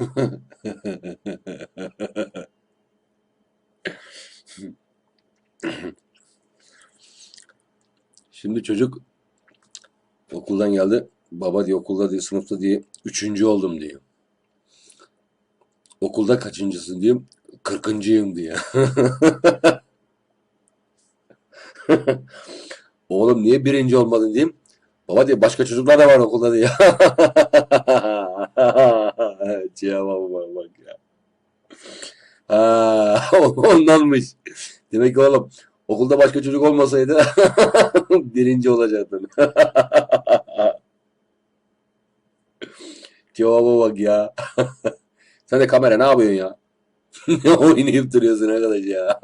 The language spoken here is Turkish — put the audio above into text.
Şimdi çocuk okuldan geldi. Baba diyor okulda diye sınıfta diye üçüncü oldum diyor. Okulda kaçıncısın diyeyim. Kırkıncıyım diye. Oğlum niye birinci olmadın diyeyim. Baba diyor başka çocuklar da var okulda diyor. Cevaba bak ya. Ha, ondanmış. Demek ki oğlum okulda başka çocuk olmasaydı birinci olacaktın. Cevaba bak ya. Sen de kamera ne yapıyorsun ya? Ne oynayıp duruyorsun arkadaş ya?